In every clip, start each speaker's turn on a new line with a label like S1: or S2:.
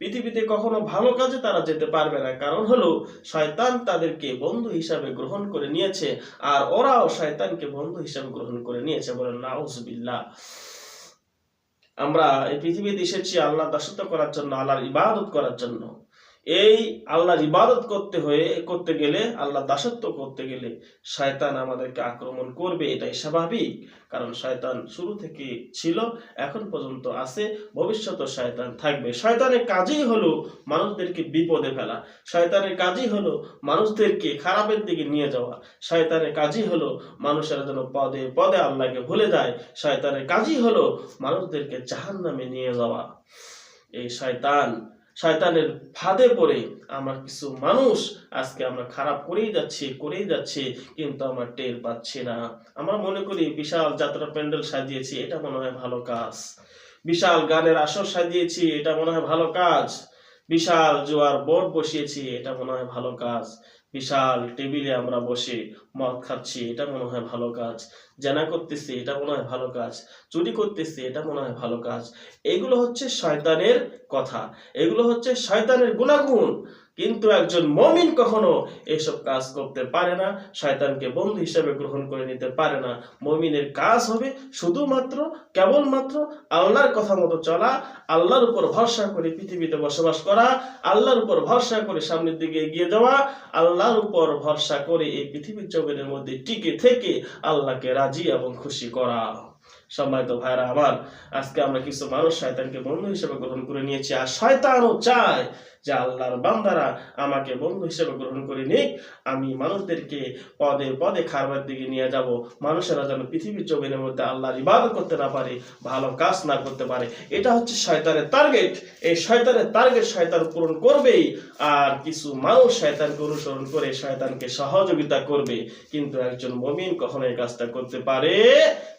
S1: পৃথিবীতে কখনো ভালো কাজে তারা যেতে পারবে না। কারণ হলো, শয়তান তাদেরকে বন্ধু হিসাবে গ্রহণ করে নিয়েছে, আর ওরাও শয়তানকে বন্ধু হিসাবে গ্রহণ করে নিয়েছে বলেন নাউজুবিল্লাহ। আমরা এই পৃথিবীতে এসেছি আল্লাহ দাসত্ব করার জন্য, আল্লাহর ইবাদত করার জন্য এই আল্লাহর ইবাদত করতে হয়ে, করতে গেলে, আল্লাহ দাসত্ব করতে গেলে শয়তান আমাদেরকে আক্রমণ করবে, এটাই স্বাভাবিক। কারণ শয়তান শুরু থেকে ছিল, এখন পর্যন্ত আছে, ভবিষ্যতে শয়তান থাকবে। শয়তানের কাজই হলো মানুষদেরকে বিপদে ফেলা। শয়তানের কাজই হলো মানুষদেরকে খারাপের দিকে নিয়ে যাওয়া। শয়তানের কাজই হলো মানুষেরা যেন পদে পদে আল্লাহকে ভুলে যায়। শয়তানের কাজই হলো মানুষদেরকে জাহান নামে নিয়ে যাওয়া। এই শয়তান শয়তানের ফাঁদে পড়ে আমরা কিছু মানুষ আজকে আমরা খারাপ করেই যাচ্ছি করেই যাচ্ছি, কিন্তু আমরা টের পাচ্ছি না। আমরা মনে করি বিশাল যাত্রা প্যান্ডেল সাজিয়েছি, এটা মনে হয় ভালো কাজ। বিশাল গানের আসর সাজিয়েছি, এটা মনে হয় ভালো কাজ। বিশাল জোয়ার বোর্ড বসিয়েছি, এটা মনে হয় ভালো কাজ। বিশাল টেবিলে আমরা বসে মদ খাচ্ছি, এটা মনে হয় ভালো কাজ। জেনা করতেছি, এটা মনে হয় ভালো কাজ। চুরি করতেছি, এটা মনে হয় ভালো কাজ। এগুলো হচ্ছে শয়তানের কথা। এগুলো হচ্ছে শয়তানের গুণাগুণ। কিন্তু একজন মমিন কখনো এসব কাজ করতে পারে না, শয়তানকে বন্ধু হিসেবে গ্রহণ করে নিতে পারে না। মমিনের কাজ হবে শুধুমাত্র, কেবলমাত্র আল্লাহর কথা মতো চলা, আল্লাহর উপর ভরসা করে পৃথিবীতে বসবাস করা, আল্লাহর উপর ভরসা করে সামনের দিকে এগিয়ে যাওয়া, আল্লাহর উপর ভরসা করে এই পৃথিবীর জগতের মধ্যে টিকে থেকে আল্লাহকে রাজি এবং খুশি করা। সম্মানিত ভাইরা আমার, আজকে আমরা কিছু মানুষ শয়তানকে বন্ধু হিসেবে গ্রহণ করে নিয়েছি। আর শয়তানও চায় যে আল্লাহর বান্দারা আমাকে বন্ধু হিসেবে গ্রহণ করে নিক, আমি মানুষদেরকে পদে পদে খারাপের দিকে নিয়ে যাব। মানুষেরা যেন পৃথিবীর জমিনের মধ্যে আল্লাহর ইবাদত করতে না পারে, ভালো কাজ না করতে পারে। এটা হচ্ছে শয়তানের টার্গেট এই শয়তানের টার্গেট শয়তান পূরণ করবেই, আর কিছু মানুষ শয়তানকে অনুসরণ করে শয়তানকে সহযোগিতা করবে। কিন্তু একজন মমিন কখনো এই কাজটা করতে পারে,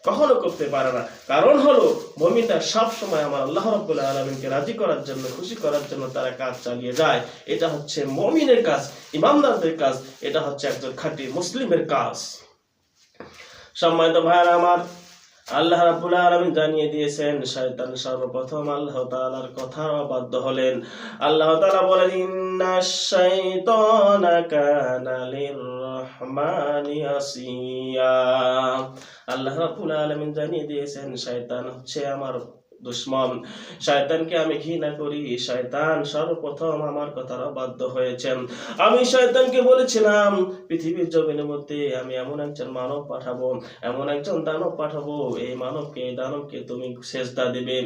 S1: কখনো করতে পারে না। কারণ হলো, মমিনটা সব সময় আমার আল্লাহ রাব্বুল আলামিনকে রাজি করার জন্য, খুশি করার জন্য তারা কাজ চালিয়ে যায়। এটা হচ্ছে মমিনের কাজ, ইমামদারদের কাজ, এটা হচ্ছে একজন খাঁটি মুসলিমের কাজ। সম্মানিত ভাইয়ার আমার, আল্লাহ রাব্বুল আলামিন জানিয়ে দিয়েছেন, শয়তান সর্বপ্রথম আল্লাহ তাআলার কথা বাধ্য হলেন। আল্লাহ তাআলা বলেন ইন্নাশ শাইতানা কানা লিররহমানি আসিয়া। আল্লাহ রাব্বুল আলামিন জানিয়ে দিয়েছেন, শয়তান হচ্ছে আমার দুশ্মন। শয়তানকে আমি ঘৃণা করি, শয়তান সর্বপ্রথম আমার কথার বাধ্য হয়েছেন। আমি শয়তানকে বলেছিলাম, পৃথিবীর জমিনের মধ্যে আমি এমন একজন মানব পাঠাবো, এমন একজন দানব পাঠাবো, এই মানবকে দানবকে তুমি সেজদা দিবে,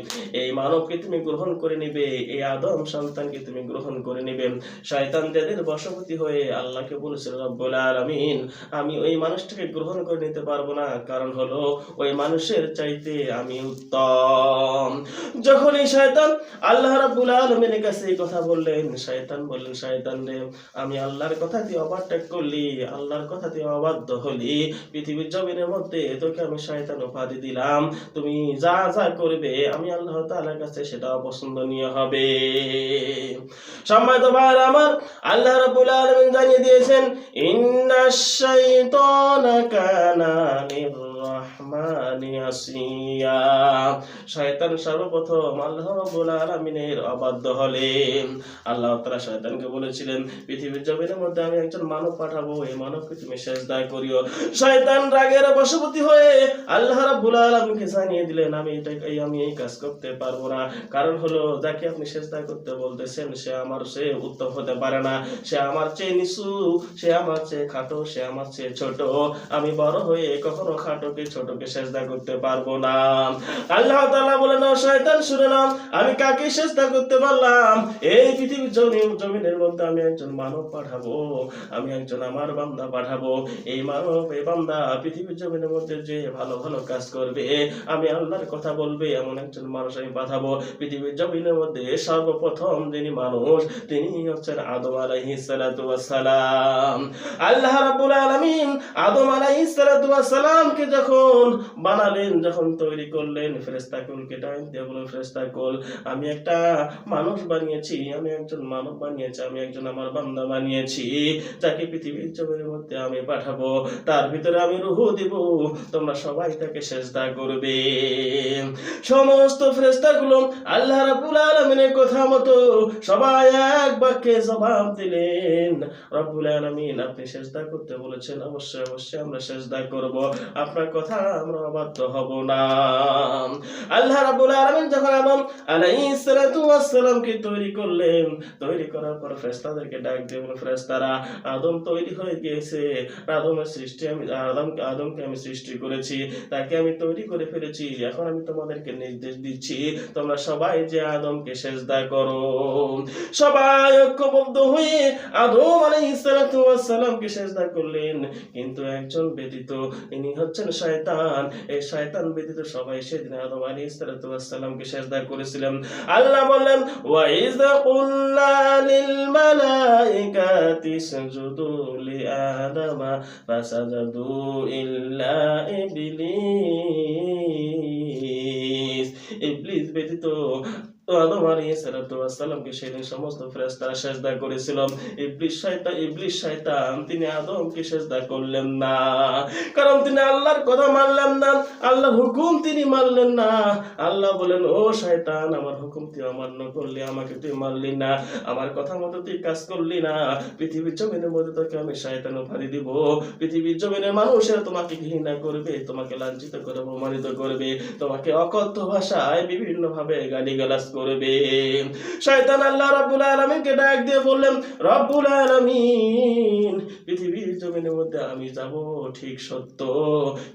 S1: এই মানবকে তুমি গ্রহণ করে নিবে, এই আদম সন্তানকে তুমি গ্রহণ করে নিবে। শয়তান যাদের বশবর্তী হয়ে আল্লাহকে বলেছিল, রব্বুল আলামিন, আমি ওই মানুষটাকে গ্রহণ করে নিতে পারব না। কারণ হলো, ওই মানুষের চাইতে আমি উত্তম। যখন এই শয়তান আল্লাহ রাব্বুল আলামিনের কাছে এই কথা বললেন, শয়তান বললেন, শয়তান রে, আমি আল্লাহর কথা দিয়ে ওভারটেক করলি আল্লাহর কথা দিয়ে অবাধ্য হলি। পৃথিবীর জমিনের মধ্যে তোকে আমি শয়তান উপাধি দিলাম। তুমি যা যা করবে, আমি আল্লাহ তাআলার কাছে সেটা অপছন্দনীয় হবে। সম্মানিত ভাইরা আমার, আল্লাহ রাব্বুল আলামিন জানিয়ে দিয়েছেন ইন্নাশ শাইতানা কানা শয়তান সর্বপ্রথম আল্লাহ রাব্বুল আলামিনের অবাধ্য আল্লাহ তাআলা শয়তানকে বলেছিলেন, পৃথিবীর জমিনের মধ্যে আমি একজন মানব পাঠাবো, এই মানবকে তুমি করিও। শয়তান রাগের হয়ে আল্লাহ আলামিনকে জানিয়ে দিলেন, আমি আমি এই কাজ করতে পারব না। কারণ হলো, যাকে আপনি সেজদায় করতে বলতেছেন, সে আমার সে উত্তম হতে পারে না। সে আমার চেয়ে নিচু, সে আমার চেয়ে খাটো, সে আমার চেয়ে ছোট। আমি বড় হয়ে কখনো খাটোকে ছোটকে সেজদা করতে পারব না। আল্লাহ তাআলা বলেন "ও শয়তান, শুনে নাও, আমি কাকে চেষ্টা করতে পারলাম? এই পৃথিবীর জমিন, জমিনের মধ্যে আমি একজন মানব পাঠাবো, আমি একজন আমার বান্দা পাঠাবো। এই মানব, এই বান্দা পৃথিবীর জমিনের মধ্যে যে ভালো ভালো কাজ করবে, আমি আল্লাহর কথা বলবে, এমন একজন মানুষ আমি পাঠাবো। পৃথিবীর জমিনের মধ্যে সর্বপ্রথম যিনি মানুষ, তিনি হচ্ছেন আদম আলাইহিস সালাতু সালাম। আল্লাহ রাব্বুল আলামিন আদম আলাইহিস সালাতু ওয়াস যখন বানালেন, যখন তৈরি করলেন ফেরেস্তাকুলকে ডাক দিয়ে বলুন ফেরেস্তাকুল আমি একটা মানুষ বানিয়েছি, আমি একজন মানব বানিয়েছি, আমি একজন আমার বান্দা বানিয়েছি, যাকে পৃথিবীর জমির মধ্যে আমি পাঠাবো, তার ভিতরে আমি রুহু দিব, তোমরা সবাই তাকে সেজদা করবে। সমস্ত ফেরেস্তাগুলো আল্লাহ রাব্বুল আলামিনের কথা মতো সবাই এক বাক্যে জবাব দিলেন, রব্বুল আলামিন, আপনি সেজদা করতে বলেছেন, অবশ্যই অবশ্যই আমরা সেজদা করব। আপনার কথা আমরা অবাধ্য হব না। আল্লাহ রাব্বুল আলামিন যখন আদম তৈরি করলেন, তৈরি করার পর ডাক দিয়ে আদম তৈরি হয়ে গিয়েছে। আদমের সৃষ্টি আমি, আদম, আদমকে আমি সৃষ্টি করেছি, তাকে আমি তৈরি করে ফেলেছি। এখন আমি তোমাদেরকে নির্দেশ দিচ্ছি, তোমরা সবাই যে আদমকে সেজদা করো। সবাই ঐক্যবদ্ধ হয়ে আদম আলাইহিস সালাতু ওয়াস সালামকে সেজদা করলেন। কিন্তু একজন ব্যতীত ইনি হচ্ছেন শয়তান। এই শয়তান ব্যতীত সবাই সেদিন আদম আলী ইসলাতামকে সেজদা করেছিলেন। আল্লাহ বললেন ওয়াইজ কুল্লা লিল মালাইকাতি ইসজুদু লি আদামা ফাসাজাদু ইল্লা ইবলিস। ইবলিস ব্যতীত আল্লাহর হুকুম তিনি না। আল্লাহ বলেন, ও আমার হুকুম তুই অমান্য করলি, আমাকে তুই মানলি না। আমার কথা মতো তুই কাজ করলি না। পৃথিবীর জমিনের মধ্যে তোকে আমি শয়তান উপাধি দিব। পৃথিবীর জমিনের মানুষের তোমাকে ঘৃণা করবে, তোমাকে লাঞ্ছিত করে, অপমানিত করবে, তোমাকে অকথ্য ভাষায় বিভিন্ন ভাবে গালিগালাজ করবে। শয়তান আল্লাহ রাব্বুল আলামিনকে ডাক দিয়ে বললেন রব্বুল আলামিন জমিনের মধ্যে আমি যাব, ঠিক সত্য।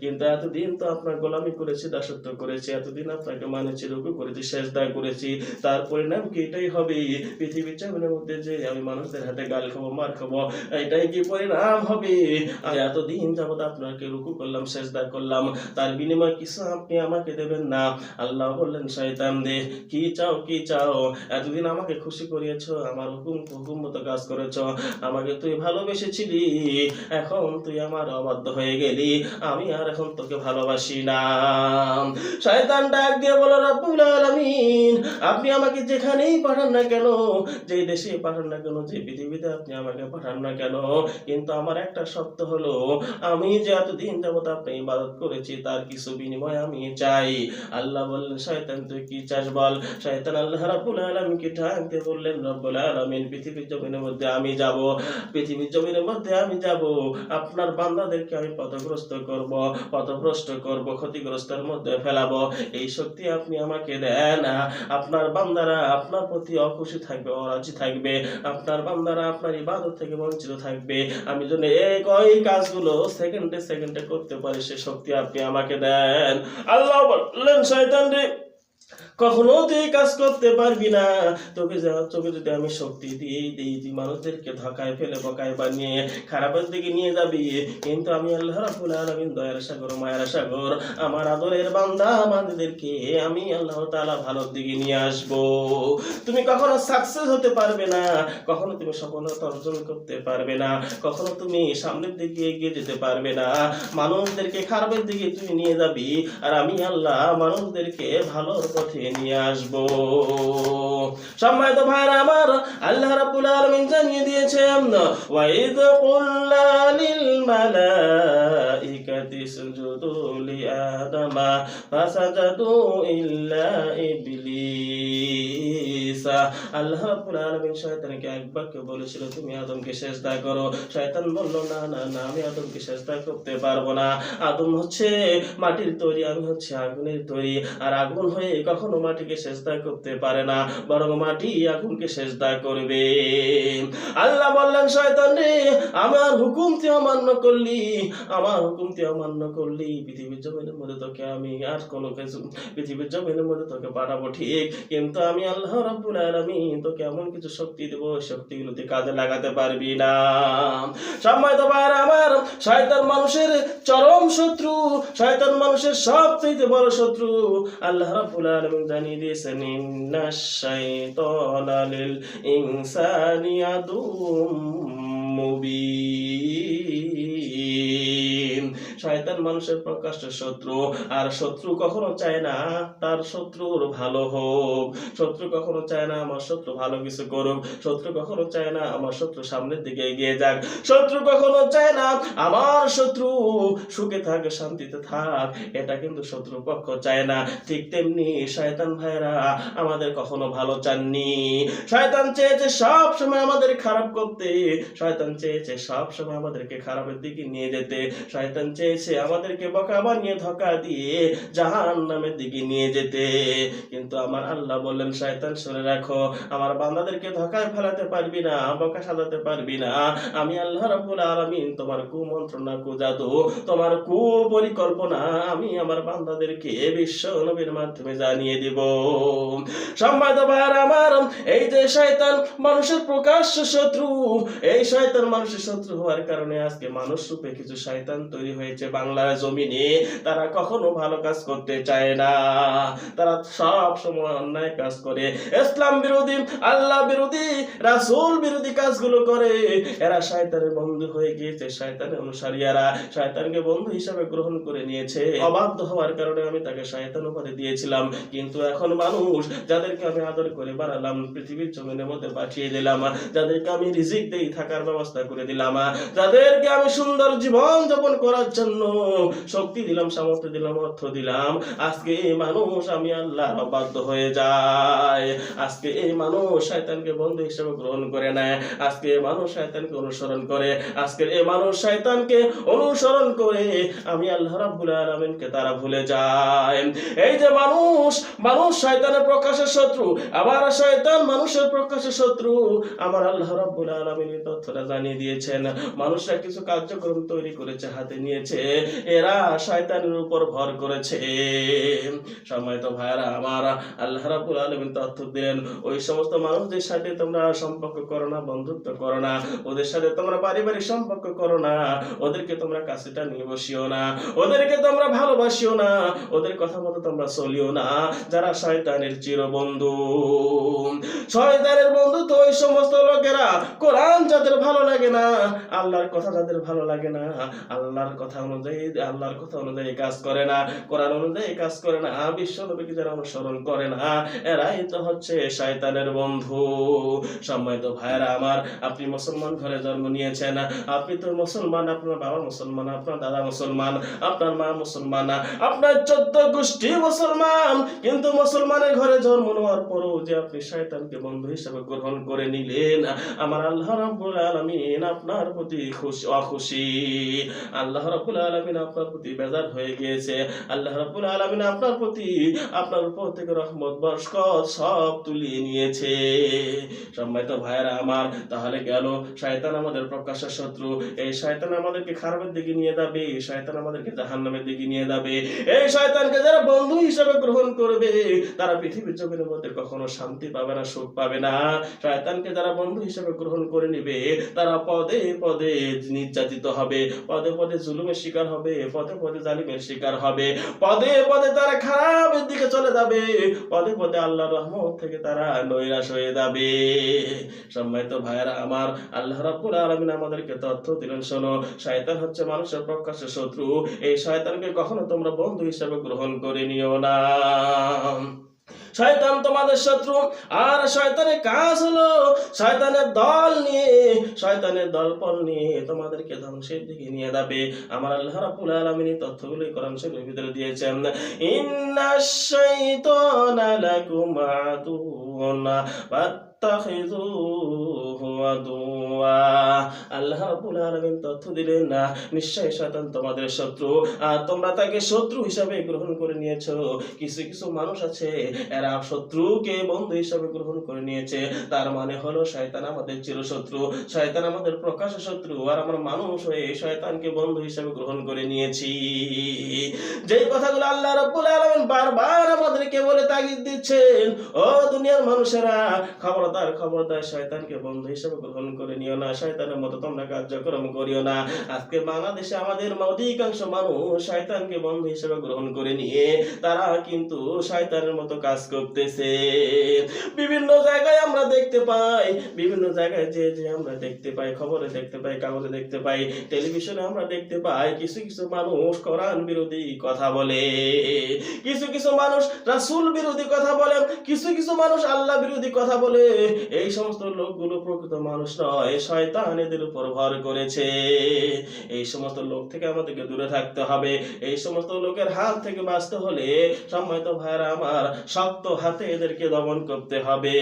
S1: কিন্তু এতদিন তো আপনার গোলামি করেছি, দাসত্ব করেছি, এতদিন আপনাকে মানেছি, রুকু করেছি, সেজদা করেছি। তার পরিণাম কি এটাই হবে? পৃথিবীর জমিনের মধ্যে যে আমি মানুষদের হাতে গাল খাব, মার খাব, এটাই কি পরিণাম হবে? আমি এতদিন যাবত আপনাকে রুকু করলাম, সেজদা করলাম। তার বিনিময়ে কিছু আপনি আমাকে দেবেন না। আল্লাহ বললেন, শয়তান দে, কি চাও কি চাও? এতদিন আমাকে খুশি করিয়েছো, আমার হুকুম হুকুম মতো কাজ করেছ। আমাকে তুই ভালোবেসেছিলি। এখন তুই আমার অবাধ্য হয়ে গেলি, আমি আর এখন তোকে ভালোবাসি না। শয়তান ডাক দিয়ে বলো, রব্বুল আলামিন, আপনি আমাকে যেখানেই পাঠান না কেন, যে দেশে পাঠান না কেন, যে পৃথিবীতে আপনি আমাকে পাঠান না কেন, কিন্তু আমার একটা শর্ত হলো, আমি যে এতদিন যাবত আপনি ইবাদত করেছি, তার কিছু বিনিময় আমি চাই। আল্লাহ বললেন, শয়তান, তুই কি চাস বল? শয়তান আল্লাহ রাব্বুল আলামিনকে ডাকতে বললেন, রব্বুল আলামিন, পৃথিবীর জমিনের মধ্যে আমি যাব, পৃথিবীর জমিনের মধ্যে আমি যাব। আপনার বান্দাদেরকে আমি পথগ্রস্ত করব, পথভ্রষ্ট করব, ক্ষতিগ্রস্তের মধ্যে ফেলাবো। এই শক্তি আপনি আমাকে দেন। আপনার বান্দারা আপনার প্রতি অখুশি থাকবে, অরাজি থাকবে। আপনার বান্দারা আপনার ইবাদত থেকে বঞ্চিত থাকবে। আমি যেন এই কই কাজগুলো সেকেন্ডে সেকেন্ডে করতে পারি, সে শক্তি আপনি আমাকে দেন। আল্লাহ বললেন, শয়তান রে কখনো তুই কাজ করতে পারবি না। তোকে যা- তোকে যদি আমি শক্তি দিয়েই দিই, তুই মানুষদেরকে ধকায় ফেলে, বকায় বানিয়ে খারাপের দিকে নিয়ে যাবি। কিন্তু আমি আল্লাহ রাব্বুল আলামিন দয়ার সাগর, মায়ের সাগর, আমার আদরের বান্দা, বান্দিদেরকে আমি আল্লাহ তাআলা ভালোর দিকে নিয়ে আসব। তুমি কখনো সাকসেস হতে পারবে না। কখনো তুমি সফলতা অর্জন করতে পারবে না। কখনো তুমি সামনের দিকে এগিয়ে যেতে পারবে না। মানুষদেরকে খারাপের দিকে তুমি নিয়ে যাবি। আর আমি আল্লাহ মানুষদেরকে ভালোর পথে নিয়ে আসব। সম্মানিত ভাইরা আমার আল্লাহ রাব্বুল আলামিন জানিয়ে দিয়েছেন, ওয়াইদ কুল্লা লিল মালাইকাতি সুজুদু লি আদামা ফাসাজাদু ইল্লা ইবলিস। আল্লাহ রাব্বুল আলামিন শয়তানকে একবারকে বলেছিল, তুমি আদমকে সেজদা করো। শয়তান বলল, না না না, আমি আদমকে সেজদা করতে পারব না। আদম হচ্ছে মাটির তৈরি, আমি হচ্ছে আগুনের তৈরি। আর আগুন হয়ে কখনো মাটিকে সেজদা করতে পারে না, বরং মাটি আগুনকে সেজদা করবে। আল্লাহ বললেন, শয়তান রে, আমার হুকুম তুই অমান্য করলি, আমার হুকুম তুই অমান্য করলি। পৃথিবীর জমিনের মধ্যে তোকে আমি আর কোনো কিছু, পৃথিবীর জমিনের মধ্যে তোকে পাঠাবো ঠিক, কিন্তু আমি আল্লাহ রাব্বুল আলামিন তোকে এমন কিছু শক্তি দেব শক্তিগুলো তুই কাজে লাগাতে পারবি না। সম্মানিত ভাইরা আমার, শয়তান মানুষের চরম শত্রু, শয়তান মানুষের সবচেয়ে বড় শত্রু। আল্লাহ রাব্বুল আলামিন জানিয়ে দিয়েছেন ইন্নাশ শাইতানা লিল ইনসানি আদুম মুবিন। শয়তান মানুষের প্রকাশ্য শত্রু, আর শত্রু কখনো চায় না তার শত্রুর ভালো হোক। শত্রু কখনো চায় না আমার শত্রু ভালো কিছু করুক। শত্রু কখনো চায় না আমার শত্রু সামনের দিকে এগিয়ে যাক। শত্রু কখনো চায় না আমার শত্রু সুখে থাক, শান্তিতে থাক, এটা কিন্তু শত্রু পক্ষ চায় না। ঠিক তেমনি শয়তান ভাইরা আমাদের কখনো ভালো চাননি। শয়তান চেয়েছে সব সময় আমাদের খারাপ করতে। শয়তান চেয়েছে সব সময় আমাদেরকে খারাপের দিকে নিয়ে যেতে। শয়তান চেয়েছে আমাদেরকে বকা বানিয়ে ধোকা দিয়ে জাহান নামের দিকে নিয়ে যেতে। কিন্তু আমার আল্লাহ বললেন, শয়তান, শুনে রাখো, আমার বান্দাদেরকে ধোকায় ফেলাতে পারবি না, বকা সাজাতে পারবি না। আমি আল্লাহ রাব্বুল আলামিন তোমার কুমন্ত্রণা, কুজাদু, তোমার কুপরিকল্পনা আমি আমার বান্দাদেরকে বিশ্ব নবীর মাধ্যমে জানিয়ে দিব। ভাইয়ার আমার, এই যে শয়তান মানুষের প্রকাশ্য শত্রু, এই শয়তান মানুষের শত্রু হওয়ার কারণে আজকে মানুষ রূপে কিছু শয়তান তৈরি হয়েছে। বাংলার জমিনে তারা কখনো ভালো কাজ করতে চায় না। তারা সব সময় অন্যায় কাজ করে। ইসলাম বিরোধী, আল্লাহ বিরোধী, রাসূল বিরোধী কাজগুলো করে। এরা শয়তানের বন্ধু হয়ে গিয়েছে, শয়তানের অনুসারীরা শয়তানকে বন্ধু হিসাবে গ্রহণ করে নিয়েছে। অবাধ্য হওয়ার কারণে আমি তাকে শয়তান উপাধি দিয়েছিলাম। কিন্তু এখন মানুষ যাদেরকে আমি আদর করে বাড়ালাম, পৃথিবীর জমিনের মধ্যে পাঠিয়ে দিলাম, যাদেরকে আমি রিজিক দিয়ে থাকার ব্যবস্থা করে দিলাম, যাদেরকে আমি সুন্দর জীবন যাপন করার জন্য শক্তি দিলাম, সামর্থ্য দিলাম, অর্থ দিলাম। আজকে এই মানুষ আমি আল্লাহ বাধ্য হয়ে যায় আজকে এই মানুষ শয়তানকে বন্ধু হিসেবে গ্রহণ করে নেয়। আজকে এই মানুষ শয়তানকে অনুসরণ করে। আজকের এই মানুষ শয়তানকে অনুসরণ করে আমি আল্লাহ রাব্বুল আলামিনকে তারা ভুলে যায়। এই যে মানুষ মানুষ শয়তানের প্রকাশের শত্রু, আবার শয়তান মানুষের প্রকাশের শত্রু, আমার আল্লাহ রাব্বুল আলামিন তথ্যটা জানিয়ে দিয়েছেন। মানুষরা কিছু কার্যক্রম তৈরি করেছে, হাতে নিয়েছে। এরা শয়তানের উপর ভর করেছে। সময় তো ভাইরা আমার, আল্লাহ রাব্বুল আলামিন তথ্য দিলেন, ওই সমস্ত মানুষদের সাথে তোমরা সম্পর্ক করো না, বন্ধুত্ব করো না, ওদের সাথে তোমরা পারিবারিক সম্পর্ক করো না, ওদেরকে তোমরা কাছেটা নিয়ে বসিও না, ওদেরকে তোমরা ভালোবাসিও না, ওদের কথা মতো তোমরা চলিও না, যারা শয়তানের চিরবন্ধু। শয়তানের বন্ধু তো ওই সমস্ত লোকেরা কোরআন যাদের ভালো লাগে না, আল্লাহর কথা যাদের ভালো লাগে না, আল্লাহর কথা অনুযায়ী আল্লাহর কথা অনুযায়ী কাজ করে না, কোরআন অনুযায়ী কাজ করে না বিশ্ব নবীকে যারা অনুসরণ করে না, এরাই তো হচ্ছে শয়তানের বন্ধু। সম্মানিত ভাইরা আমার, আপনি মুসলমান ঘরে জন্ম নিয়েছেন, আপনি তো মুসলমান, আপনার বাবা মুসলমান, আপনার দাদা মুসলমান, আপনার মা মুসলমান, আপনার চোদ্দ গোষ্ঠী মুসলমান, কিন্তু মুসলমানের ঘরে জন্ম নেওয়ার পরও যে আপনি শয়তানকে বন্ধু হিসেবে গ্রহণ করে নিলেন, আমার আল্লাহ রাব্বুল আলামিন আপনার প্রতি খুশি, অখুশি। আল্লাহ রাব্বুল আলামিন আপনার প্রতি বেজার হয়ে গিয়েছে। আল্লাহ রাব্বুল আলামিন আপনার প্রতি আপনার উপর থেকে রহমত, বরকত সব তুলিয়ে নিয়েছে। সম্মানিত ভাইয়েরা আমার, তাহলে গেল। আমাদের শত্রু। এই আমাদেরকে খারাপের দিকে নিয়ে যাবে, এই আমাদেরকে দিকে নিয়ে যাবে। এই শয়তানকে যারা বন্ধু হিসেবে গ্রহণ করবে, তারা পৃথিবীর মধ্যে কখনো শান্তি পাবে না, সুখ পাবে না। শয়তানকে যারা বন্ধু হিসেবে গ্রহণ করে নিবে, তারা পদে পদে নির্যাতিত হবে, পদে পদে জুলুমের শিকার হবে পদে পদে জালিমের শিকার হবে। পদে পদে তারা খারাপের দিকে চলে যাবে, পদে পদে আল্লাহ রহমত থেকে তারা নৈরাশ হয়ে যাবে। সম্মানিত ভাইয়েরা, আমার আল্লাহ রাব্বুল আলামিন আমাদেরকে তথ্য দিলেন, শোনো, শয়তান হচ্ছে মানুষের প্রকাশ্য শত্রু। এই শয়তানকে কখনো তোমরা বন্ধু হিসেবে গ্রহণ করে নিও না। শয়তান তোমাদের শত্রু, আর শয়তানের কাজ হলো শয়তানের দল নিয়ে, শয়তানের দলপল নিয়ে তোমাদেরকে ধ্বংসের দিকে নিয়ে যাবে। আমার আল্লাহ রাব্বুল আলামিন এই তথ্যগুলো কোরআন শরীফের ভিতরে দিয়েছেন। ইন্নাশ শাইতানা লাকুম আদুওয়া তথ্য দিলেন, না, নিশ্চয়ই শয়তান তোমাদের শত্রু। আর তোমরা তাকে শত্রু হিসাবে গ্রহণ করে নিয়েছো। কিছু কিছু মানুষ আছে, এরা শত্রুকে বন্ধু হিসাবে গ্রহণ করে নিয়েছে। তার মানে হলো শয়তান আমাদের চিরশত্রু, শয়তান আমাদের প্রকাশ শত্রু, আর আমরা মানুষ হয়ে শয়তানকে বন্ধু হিসাবে গ্রহণ করে নিয়েছি। যেই কথাগুলো আল্লাহ রাব্বুল আলামিন বারবার আমাদেরকে বলে তাগিদ দিচ্ছেন, ও দুনিয়ার মানুষেরা খবরদার খবরদার শয়তানকে বন্ধু হিসেবে গ্রহণ করে নিও না। শয়তানের মতো তোমরা কার্যক্রম করিও না। আজকে বাংলাদেশে আমাদের অধিকাংশ মানুষ শয়তানকে বন্ধু হিসেবে গ্রহণ করে নিয়ে তারা কিন্তু শয়তানের মতো কাজ করতেছে। বিভিন্ন জায়গায় আমরা দেখতে পাই, বিভিন্ন জায়গায় যে যে আমরা দেখতে পাই, খবরে দেখতে পাই, কাগজে দেখতে পাই, টেলিভিশনে আমরা দেখতে পাই, কিছু কিছু মানুষ কোরআন বিরোধী কথা বলে। কিছু কিছু মানুষ রাসুল বিরোধী কথা বলে কিছু কিছু মানুষ আল্লাহ বিরোধী কথা বলে। এই সমস্ত লোকগুলো প্রকৃত মানুষ নয় শয়তান এদের উপর ভর করেছে। এই সমস্ত লোক থেকে আমাদেরকে দূরে থাকতে হবে। এই সমস্ত লোকের হাত থেকে বাঁচতে হলে সম্মানিত ভাইরা আমার শক্ত হাতে এদেরকে দমন করতে হবে।